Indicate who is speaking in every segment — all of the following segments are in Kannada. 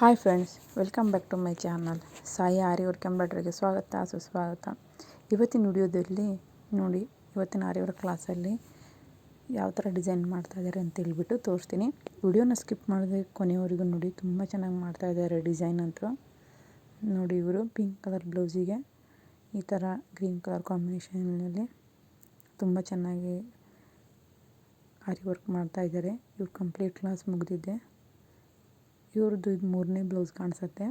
Speaker 1: Hi friends, welcome back to my channel. Sai Aari work ಎಂಬ್ರಾಯ್ಡ್ರಿಗೆ ಸ್ವಾಗತ, ಸುಸ್ವಾಗತ. ಇವತ್ತಿನ ವಿಡಿಯೋದಲ್ಲಿ ನೋಡಿ, ಇವತ್ತಿನ ಆರಿ ವರ್ಕ್ ಕ್ಲಾಸಲ್ಲಿ ಯಾವ ಥರ ಡಿಸೈನ್ ಮಾಡ್ತಾ ಇದ್ದಾರೆ ಅಂತ ಹೇಳ್ಬಿಟ್ಟು ತೋರಿಸ್ತೀನಿ. ವಿಡಿಯೋನ ಸ್ಕಿಪ್ ಮಾಡಿದ್ರೆ ಕೊನೆಯವರೆಗೂ ನೋಡಿ, ತುಂಬ ಚೆನ್ನಾಗಿ ಮಾಡ್ತಾ ಇದ್ದಾರೆ ಡಿಸೈನ್ ಅಂತೂ. ನೋಡಿ ಇವರು, ಪಿಂಕ್ ಕಲರ್ ಬ್ಲೌಸಿಗೆ ಈ ಥರ ಗ್ರೀನ್ ಕಲರ್ ಕಾಂಬಿನೇಷನಲ್ಲಿ ತುಂಬ ಚೆನ್ನಾಗಿ ಆರಿ ವರ್ಕ್ ಮಾಡ್ತಾ ಇದ್ದಾರೆ. ಇವ್ರು ಕಂಪ್ಲೀಟ್ ಕ್ಲಾಸ್ ಮುಗಿದಿದೆ. ಇವ್ರದ್ದು ಇದು ಮೂರನೇ ಬ್ಲೌಸ್ ಕಾಣಿಸುತ್ತೆ.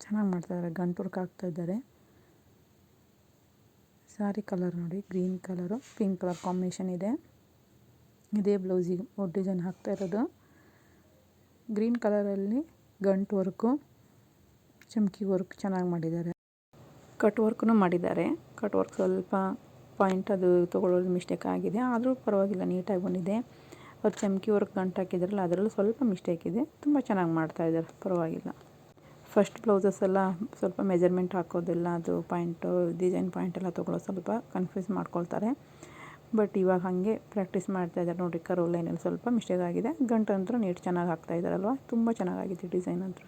Speaker 1: ಚೆನ್ನಾಗಿ ಮಾಡ್ತಾಯಿದ್ದಾರೆ ಗಂಟು ವರ್ಕ್ ಹಾಕ್ತಾಯಿದ್ದಾರೆ ಸಾರಿ ಕಲರ್ ನೋಡಿ. Green colour, pink colour combination ಇದೆ. ಇದೇ ಬ್ಲೌಸಿಗೆ ಡಿಸೈನ್ ಹಾಕ್ತಾ ಇರೋದು. ಗ್ರೀನ್ ಕಲರಲ್ಲಿ ಗಂಟು ವರ್ಕು, ಚಮಕಿ ವರ್ಕ್ ಚೆನ್ನಾಗಿ ಮಾಡಿದ್ದಾರೆ. ಕಟ್ ವರ್ಕ್ನು ಮಾಡಿದ್ದಾರೆ. ಕಟ್ ವರ್ಕ್ ಸ್ವಲ್ಪ ಪಾಯಿಂಟ್ ಅದು ತೊಗೊಳ್ಳೋದು ಮಿಸ್ಟೇಕ್ ಆಗಿದೆ. ಆದರೂ ಪರವಾಗಿಲ್ಲ, ನೀಟಾಗಿ ಬಂದಿದೆ. ಅವ್ರು ಚಮಕಿ ವರ್ಕ್ ಗಂಟು ಹಾಕಿದ್ರಲ್ಲ, ಅದರಲ್ಲೂ ಸ್ವಲ್ಪ ಮಿಸ್ಟೇಕ್ ಇದೆ. ತುಂಬ ಚೆನ್ನಾಗಿ ಮಾಡ್ತಾಯಿದ್ದಾರೆ ಪರವಾಗಿಲ್ಲ. ಫಸ್ಟ್ ಬ್ಲೌಸಸ್ ಎಲ್ಲ ಸ್ವಲ್ಪ ಮೆಜರ್ಮೆಂಟ್ ಹಾಕೋದೆಲ್ಲ, ಅದು ಪಾಯಿಂಟು ಡಿಸೈನ್ ಪಾಯಿಂಟ್ ಎಲ್ಲ ತೊಗೊಳ್ಳೋ ಸ್ವಲ್ಪ ಕನ್ಫ್ಯೂಸ್ ಮಾಡ್ಕೊಳ್ತಾರೆ. ಬಟ್ ಇವಾಗ ಹಾಗೆ ಪ್ರಾಕ್ಟೀಸ್ ಮಾಡ್ತಾಯಿದ್ದಾರೆ ನೋಡಿ ಕರೋ ಲೈನಲ್ಲಿ ಸ್ವಲ್ಪ ಮಿಸ್ಟೇಕ್ ಆಗಿದೆ. ಗಂಟು ಅಂತೂ ನೀಟ್ ಚೆನ್ನಾಗಿ ಹಾಕ್ತಾ ಇದ್ದಾರಲ್ವ ತುಂಬ ಚೆನ್ನಾಗಾಗಿದೆ ಡಿಸೈನ್ ಅಂತೂ.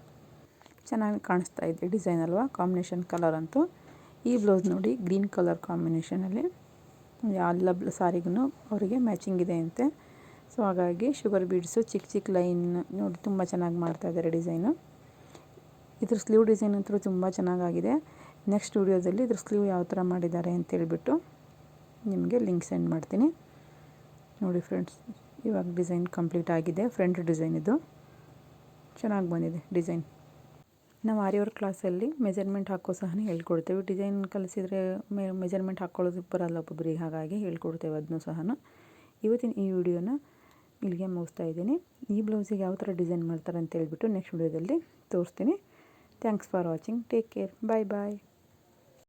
Speaker 1: ಚೆನ್ನಾಗಿ ಕಾಣಿಸ್ತಾ ಇದೆ ಡಿಸೈನ್ ಅಲ್ವಾ? ಕಾಂಬಿನೇಷನ್ ಕಲರ್ ಅಂತೂ. ಈ ಬ್ಲೌಸ್ ನೋಡಿ ಗ್ರೀನ್ ಕಲರ್ ಕಾಂಬಿನೇಷನಲ್ಲಿ ಎಲ್ಲ ಸಾರಿಗೂ ಅವರಿಗೆ ಮ್ಯಾಚಿಂಗ್ ಇದೆ ಅಂತೆ. ಸೊ ಹಾಗಾಗಿ ಶುಗರ್ ಬೀಡ್ಸು ಚಿಕ್ಕ ಚಿಕ್ಕ ಲೈನ್ ನೋಡಿ ತುಂಬ ಚೆನ್ನಾಗಿ ಮಾಡ್ತಾ ಇದ್ದಾರೆ ಡಿಸೈನು ಇದ್ರ ಸ್ಲೀವ್ ಡಿಸೈನ್ ಅಂತೂ ತುಂಬ ಚೆನ್ನಾಗಾಗಿದೆ ನೆಕ್ಸ್ಟ್ ವಿಡಿಯೋದಲ್ಲಿ ಇದ್ರ ಸ್ಲೀವ್ ಯಾವ ಥರ ಮಾಡಿದ್ದಾರೆ ಅಂತೇಳ್ಬಿಟ್ಟು ನಿಮಗೆ ಲಿಂಕ್ ಸೆಂಡ್ ಮಾಡ್ತೀನಿ. ನೋಡಿ ಫ್ರೆಂಡ್ಸ್ ಇವಾಗ ಡಿಸೈನ್ ಕಂಪ್ಲೀಟ್ ಆಗಿದೆ ಫ್ರಂಟ್ ಡಿಸೈನ್ ಇದು. ಚೆನ್ನಾಗಿ ಬಂದಿದೆ ಡಿಸೈನ್ ನಾವು ಆರಿಯವ್ರ ಕ್ಲಾಸಲ್ಲಿ ಮೆಜರ್ಮೆಂಟ್ ಹಾಕೋ ಸಹ ಹೇಳ್ಕೊಡ್ತೇವೆ. ಡಿಸೈನ್ ಕಲಿಸಿದರೆ ಮೆಜರ್ಮೆಂಟ್ ಹಾಕ್ಕೊಳ್ಳೋದಕ್ಕೆ ಬರಲ್ಲ ಒಬ್ಬೊಬ್ಬರಿಗೆ ಹಾಗಾಗಿ ಹೇಳ್ಕೊಡ್ತೇವೆ ಅದನ್ನು ಸಹ ಇವತ್ತಿನ ಈ ವಿಡಿಯೋನ ಇಲ್ಲಿಗೆ ಮುಗಿಸ್ತಾ ಇದ್ದೀನಿ. ಈ ಬ್ಲೌಸಿಗೆ ಯಾವ ಥರ ಡಿಸೈನ್ ಮಾಡ್ತಾರೆ ಅಂತ ಹೇಳ್ಬಿಟ್ಟು ನೆಕ್ಸ್ಟ್ ವಿಡಿಯೋದಲ್ಲಿ ತೋರಿಸ್ತೀನಿ. Thanks for watching take care bye bye